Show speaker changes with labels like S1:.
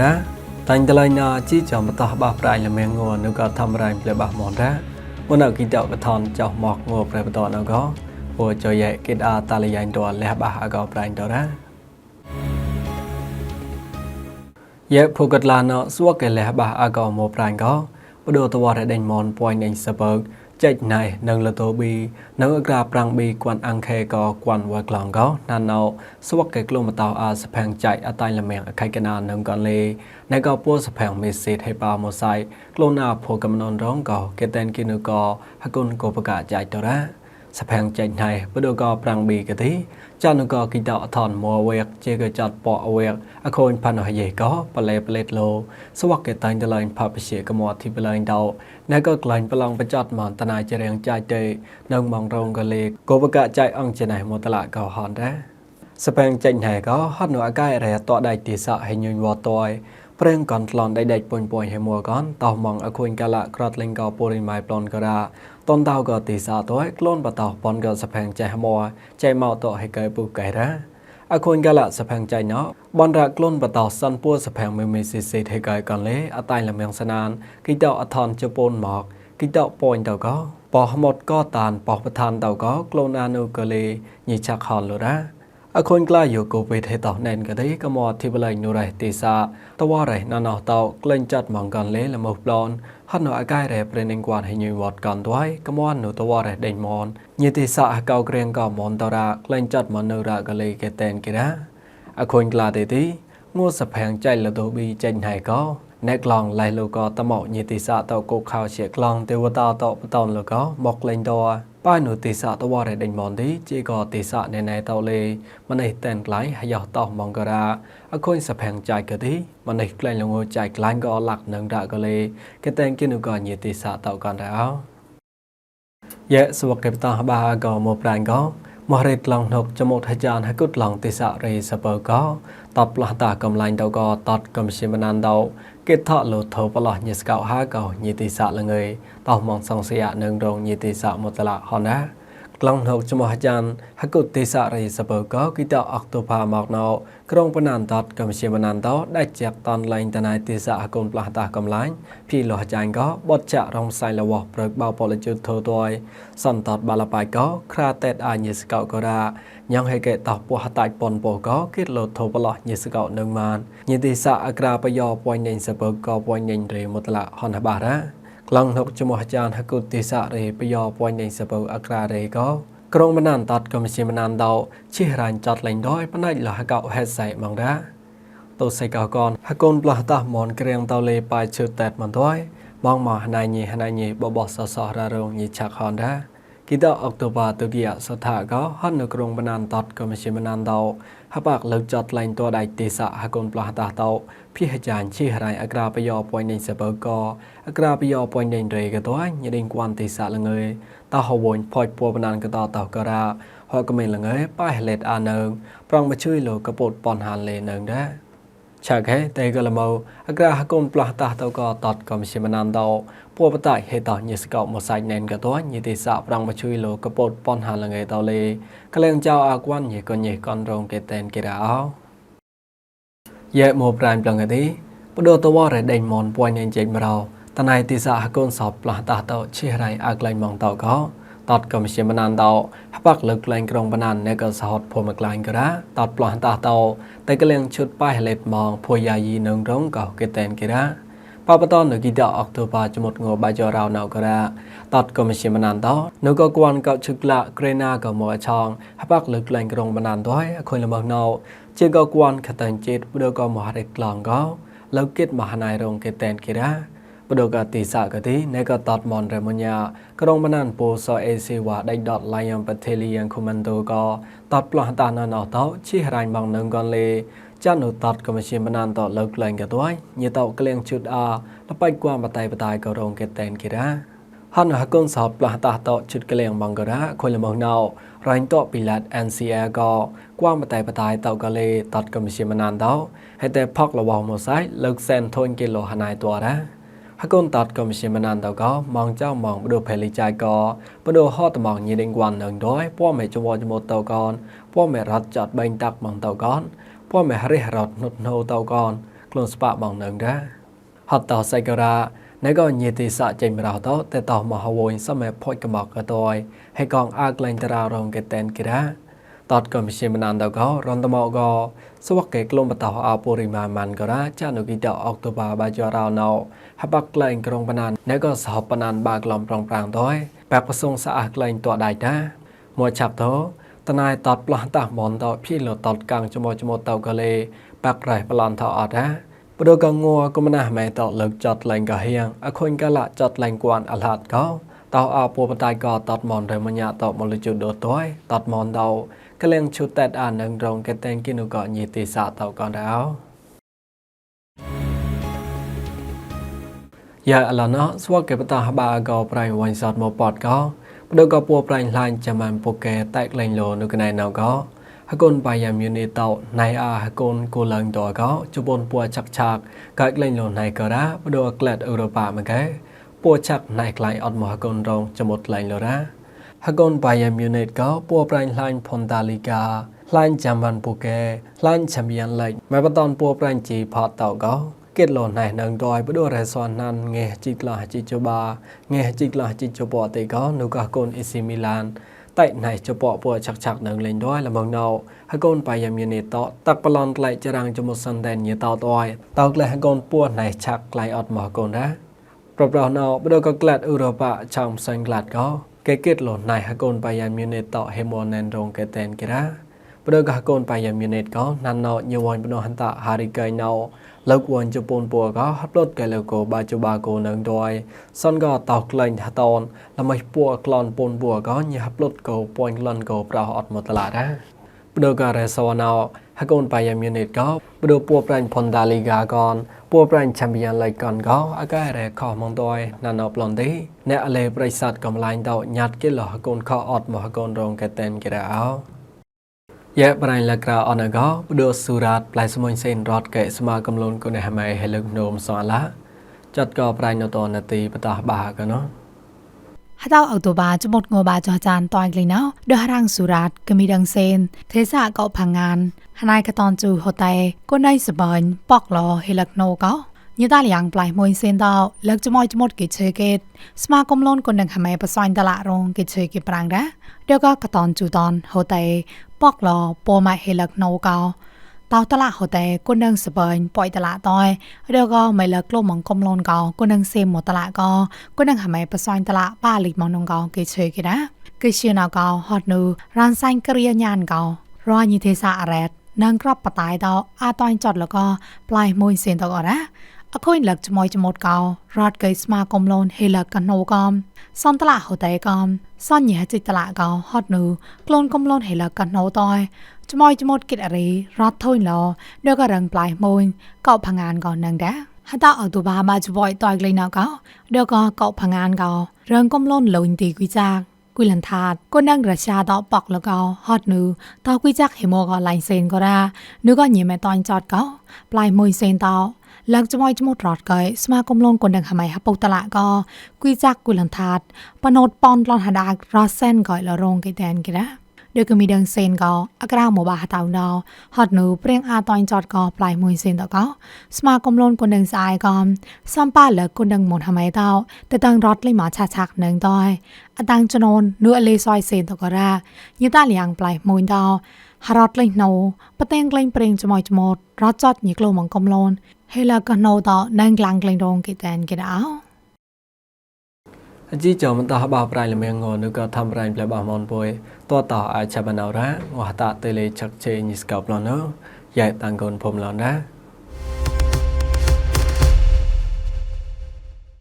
S1: រ៉ាតាញ់តឡៃណាជីចំបតោះបះប្រៃលមៀងងួននោះក៏ทำរៃផ្លែបះមនរ៉ាមុនអគិតកថនចោះមកងួប្រែបតនោះក៏ពួចយែគិតអាតាលយ៉ៃតលះបះអកោប្រៃតរ៉ាយែភូកតឡានសួកលះបះអកោមកប្រៃក៏បដូតវរដេញមនពួយនេញសបើក ចេចណៃនឹងលតូប៊ីនៅអក្រាប្រាំងប៊ីគួនអង្ខេក៏គួនវ៉ាក្លងក៏ណាណៅសវកកេក្លុំតោអាសផាំងចៃអតៃលមៀងអខៃកណានឹងក៏លេណែក៏ពូសផាំងមេសេតហេប៉ាម៉ូសៃក្លូណាភូកំណនរងក៏កេតែនគិនុក៏ហគុនក៏បកចៃតរ៉ា សផាំងចេញណៃបដូក៏ប្រាំងប៊ីកទីចានុក៏គិតអថនមួវេកជេក៏ចាត់ប៉អវេកអខូនផានហយេក៏បលេប្លេតលោសវកកេតែនតឡៃផាបជាកមអធិបឡៃដោណែក៏ក្លាញ់ប្រឡងបច្ចត់មន្តនាចរៀងចាច់ទេនឹងមងរងក៏លេកោបកចៃអង្គចេណៃមតឡាក៏ហនដែរសបែងចេញហែក៏ហត់នៅអាកាយរែតដៃទីសហេញញវតយ ព្រឹងកនថ្លន់ដៃដេចពុញពុញហេមួកនតោះម៉ងអខុញកាលាក្រតលេងកោពូរីម៉ៃប្លនការាតនតោកទីសាតោក្លូនបតោប៉ុនកសផាំងចៃហមួចៃម៉ោតហេកែពុកែរ៉ាអខុញកាលាសផាំងចៃណោបនរក្លូនបតោសាន់ពួសផាំងមេមេស៊ីសេថេកែកនលេអតៃលមៀងសណានគីតោអថនជប៉ុនមកគីតោពុញតោកោបោះមុតក៏តានបោះប្រធានតោកោក្លូនអានូកលេញីឆាក់ហនលរ៉ា អខូនក្លាយោកូវេថេតោណែនកដេកមអធិបលៃនុរ៉េទេសាតវរ៉េណណោតោក្លែងចាត់ម៉ងកនលេលមោប្លនហត់នៅអាកាយរ៉េប្រេនឹងគាត់ឲ្យញយវត្តកាន់ទួយកមននៅតវរ៉េដេញមនញិតិសអកោក្រៀងក៏មនតរ៉ាក្លែងចាត់មននៅរ៉ាកលេកេតែនគិរ៉ាអខូនក្លាទេទីងួសផាំងចៃលដូប៊ីចេញហើយកោណែក្លងឡៃលោកក៏តមកញិតិសតកោខោជាក្លងទេវតាតបតនលោកក៏មកលេងត ប៉ៃនុទេសតវរដេញមនទីជីក៏ទេសណែណែតលេមនេះតែនក្លៃហយោតមងការ៉ាអខុញសផាំងចៃកទីមនេះក្លែងលងចៃក្លាញ់ក៏លាក់នឹងរកលេកតែនគិនុក៏ញិទេសតកនរោយេសវកេបតបាក៏មកប្រាញ់ក៏មករេតឡងនុកចមុតហចានហគុតឡងទេសារេសបើក៏ តបផ្លោះតាកំឡាញ់ទៅក៏តតកំសិមណានទៅគេថោលោធោផ្លោះញេស្កោហើកោញេតិសៈលងើយតោះមកសង្សយៈនឹងរងញេតិសៈមតលៈហណាក្លងហុកចមអាចារ្យហកុទេសរិសបកគិតអកតូបាមកណោក្រុងបណានតតកម្ពុជាបណានតដាច់ជាតនឡែងតណៃទេសអគុនផ្លាស់តាកំឡាញ់ភីលោះចាញ់ក៏បត់ចាក់រំសាយលវោះប្រឹកបោពលជុទ្ធោតយសន្តតបាលបាយកោខ្រាតេតអញេសកោកោរា ញ៉ងហេកេតោះពោះតាច់ប៉ុនពោក៏គិតលោធោបឡោះញិស្កោនឹងមានញិទេសអក្រាបយោពួយញេញសបកក៏ពួយញេញរេមតលហនបារ៉ាក្លងហុកចមះចានហគុទេសរិបយោពួយញេញសបអក្រារេក៏ក្រុងមណានតតកំជាមណានដោជិះរាញ់ចាត់លេងដោយផ្នែកលះកោហេសៃម៉ងដាតូសៃកោកនហកូនផ្លាស់តះមនក្រៀងតោលេប៉ៃឈើតែតមិនដោយបងមកណៃញីណៃញីបបសសររងញីឆាក់ហនដា គិតអុកតូបាទុតិយសថាកោហននៅក្រុងបណានតតកំជាមណានដោហបាក់លើកចាត់លេងតដៃទេសៈហកូនផ្លាស់តះតោភិហចានជិះរាញ់អក្រាបយោពួយនៃសបកអក្រាបយោពួយនៃរេកតោញីដេងគួនទេសៈលងើយតោះវញផុចពួបណានកតតោការ៉ាហកមិនលងើប៉ៃលេតអានើងប្រងមកជួយលោកកពុតប៉ុនហានលេនើងដែរ ឆាកែតែកលមោអក្រាហគុំផ្លាស់តាតកតតកំសិមណានតោពួបតៃហេតញិស្កោមកសាច់ណែនកតោញិទេសៈប្រងមកជួយលោកកពុតប៉ុនហានលងើតោលេក្លែងចៅអាគួនញិកញិកនរងកេតែនគេរោយេមកប្រាញ់ប្លងទេបដោតវរដេញមនពួយញិចេញមរោតណៃទីសាហកូនសបផ្លាស់តាតោឈិរៃអាក្លែងម៉ងតោក៏ តតកំជាមណានតោហបាក់លើកក្លែងក្រុងបណានអ្នកក៏សហតភូមិក្លែងក៏រ៉ាតតផ្លាស់តាតោតែក្លែងឈុតប៉ៃលេតម៉ងភួយយាយីនឹងរងក៏គេតែនគេរ៉ាបបតនគិតអុកតូបាចមុតងបាចរោណៅក៏រ៉ាតតកំជាមណានតោនៅក៏គួនក៏ឈឹកឡាក្រេណាក៏មកឆងហបាក់លើកក្លែងក្រុងបណានតោអខុញលមណៅជាក៏គួនខតានជាតិបដក៏មហរិក្លងក៏លើកគិតមហណៃរងគេតែនគេរ៉ា បដកតិសកតិនេកតតមនរមញ្ញាក្រុងបណានពោសអេសេវ៉ាដៃដតឡៃយ៉ំបតេលីយ៉ាងខូម៉ាន់ដូកតតផ្លោះតាណណោតោឈិះរ៉ៃបងនឹងកនលេចានុតតកមជាបណានតលើកលែងកតួយញិតោក្លៀងជុតអាលបៃគួមបតៃបតៃក៏រងកេតែនគិរាហនហកុនសោផ្លោះតាតោជុតក្លៀងបងករ៉ាខុលមកណៅរ៉ៃតោពីឡាត់ NCA ក៏គួមបតៃបតៃតោកលេតតកមជាបណានតោហេតេផកលវមកសៃលើកសែនធុញគីឡូហណៃតួរ៉ា ហកូនតតកុំជាមណានតកម៉ងចៅម៉ងបដូផេលីចៃកបដូហតម៉ងញីដេងវ៉ាន់នឹងដោយពំមេចវចមតកនពំមេរត់ចតបែងតាក់ម៉ងតកនពំមេរិះរត់នុតណូតកនខ្លួនស្បាម៉ងនឹងដែរហតតសៃការ៉ាណែកញេតិសៈចេញមរោតតែតោមហវញសមេផុចកមកកតយហើយកងអាក្លែងតារងកេតែនគិរាតតកំជាមណានតកោរនតមកោសវកេក្លុំបតោអពុរិមាមានករាចានុគិតអុកតបាបាចរោណោ ហបកក្លែងក្រុងបណានណែក៏សហបណានបាក្លំប្រងប្រាំងតយបាក់ប្រសងស្អាក្លែងតដៃតាមួយឆាប់តោតណៃតតផ្លោះតះមនតភីលតតកាំងចមចមតៅកលេបាក់រ៉ៃប្លន់ថអត់ណាព្រោះកងัวក៏មិនណាស់ម៉ែតលើកចាត់លែងក៏ហៀងអខុញកលចាត់លែងគួនអលហាត់ក៏តោអពូបតៃក៏តតមនរមញ្ញាតមលជុដតយតតមនតោកលៀងឈុតតែអានឹងរងកតែងគិនុក៏ញីទេសាតោក៏ដែ យ៉ាអឡណោស្វកេបតហបាក៏ប្រៃវ៉ៃសតមកពតក៏បដក៏ពួរប្រៃឡាញចាំបានពូកែតែកលែងលោនៅកណៃណៅក៏ហកូនបាយយ៉ាមយូនីតោណៃអាហកូនគូឡើងតក៏ជប៉ុនពួរឆាក់ឆាកកើតលែងលោណៃក៏រ៉ាបដក្លែតអឺរ៉ុបមកកែពួរឆាក់ណៃក្លៃអត់មកហកូនរងចមុតលែងលោរ៉ាហកូនបាយយ៉ាមយូនីតក៏ពួរប្រៃឡាញផុនតាលីកាឡាញចាំបានពូកែឡាញឆាំយ៉ាងឡៃមកបតនពួរប្រៃជីផតតោក៏ គិតលណៃនឹងដយបដរេសនណានងេជីក្លាជីជបាងេជីក្លាជីជបតេកោនូកកូនអេស៊ីមីឡានតៃណៃជបពួឆាក់ឆាក់នឹងលេងដយលមងណៅហកូនបាយមីនីតតាក់ប្លន់ក្លែចរាងចមុសិនតែនយតោតយតោក្លែហកូនពួណៃឆាក់ក្លែអត់មកកូនណាប្រប្រណៅបដកក្លាត់អ៊ឺរ៉ុបឆោមសាញ់ក្លាត់កោកេគិតលណៃហកូនបាយមីនីតហេមននរងកេតែនគេរ៉ា បដកហកូនបាយមីនីតកោណានណៅញវនបណហន្តហារីកៃណៅលោកវ៉ាន់ជប៉ុនពូក៏ហត់លត់កែលកោបាជបាកោនឹងដយសនក៏តោក្លែងថាតនល្មៃពូក្លន់ពូនពូក៏ញ៉ាប់លត់កោពួនក្លន់កោប្រោអត់មកតឡាដែរបដក៏រេសវណៅហកូនបាយមីនិតក៏បដពូប្រាញ់ផុនដាលីហ្គាកនពូប្រាញ់ឆាំពីយ៉ានឡៃកនក៏អកែរេខមងដយណាណោប្លន់ទេអ្នកអលេប្រិស័តកំឡាញ់តោញាត់គេលហកូនខអត់មកហកូនរងកែតែនគេរអោ យ៉ាប្រៃលក្រអនកោបដូសុរ៉ាតប្លៃស្មួយសេនរតកែស្មាកំលូនគុណហមៃហេលឹកនោមសឡាចាត់កោប្រៃណតនទីបតះបាកណោ
S2: ហតៅអូតូបាចមុតងបាចចានតៃក្លីណោដរាងសុរ៉ាតកមីដងសេនទេសាកោផាងានហណៃកតនជូហូតេគុណៃសបាញ់ប៉កឡហេលឹកណូកោញតាលៀងប្លៃមួយសេនតោលើកចមួយចមុតគេជើកេតស្មាកំលូនគុននឹងហមៃបសាញ់តឡារងគេជើគេប្រាំងដែរដកកតនជូតនហូតេ ปอกลอปอมาเฮลักโนกาตาวตละโหแต่กุนึงสเบินปล่อยตละตอยเดี๋ยวก็ไม่เลิกโลมังกมลนกากุนึงเซมหมดตละก็กุนึงหาไม่ประสานตละป้าลิมองนงกาเกเชยกินะเกเชียนากาฮอดนูร้านไซน์กเรียญานการอยิเทสาอรดนางกรับปะตายดาวอาตอยจอดแล้วก็ปลายมวยเซนตอกอนะ អខូនលឹកចមយចមតកោរត់កៃស្មាកំលូនហេលកណូកំសនតឡាហូតេកំសនញ៉ាចិតឡាកោហត់នូក្លូនកំលូនហេលកណូតយចមយចមតគិតអរីរត់ថុយឡដករងប្លៃមួយកោផងានកោនឹងដែរហតអតុបាមកចវយតយក្លែងណកោដកកោផងានកោរងកំលូនលុញទីគួយចាគួយលនថាតក៏នឹងរជាតបកលកោហត់នូតគួយចាក់ហេម៉ូកឡៃសេនក៏រ៉ានូក៏ញីមែតនចតកោប្លៃមួយសេនតោ ឡើងចមយចមុតរត់កែស្មាគមលូនគនដឹងហមៃហពុតឡាក៏គួយចាក់គូលនថាតបណូតប៉ុនឡនហដារ៉ាសែនកែលរងកែតែនគេណាដូចក៏មានដឹងសេនក៏អក្រៅមកបាតៅណោហត់នូព្រៀងអាតញចតក៏ប្លៃមួយសេនតក៏ស្មាគមលូនគនដឹងស្អាយក៏សំប៉ាលគនដឹងមុនហមៃតោតែតាំងរត់លេមកឆាឆាក់នឹងតើអតាំងចនូននូអលេសយសេនតក៏រ៉ាញតាលៀងប្លៃមួយតោហរត់លេងណូបតែងក្លែងប្រេងចមយចមតរត់ចត ញីក្លោមកកំលូនហេឡាកណូតណងក្លាំងក្លែងរងគេតែនគេដោ
S1: អជីចំតោះបោប្រៃលមៀងងនៅក៏ធ្វើប្រៃផ្លែបោះមនពុយតតអាចបណៅរ៉ាងោះតាតេលេឆឹកជេញីស្កោប្លណូយ៉ៃតាំងកូនភុំឡនណា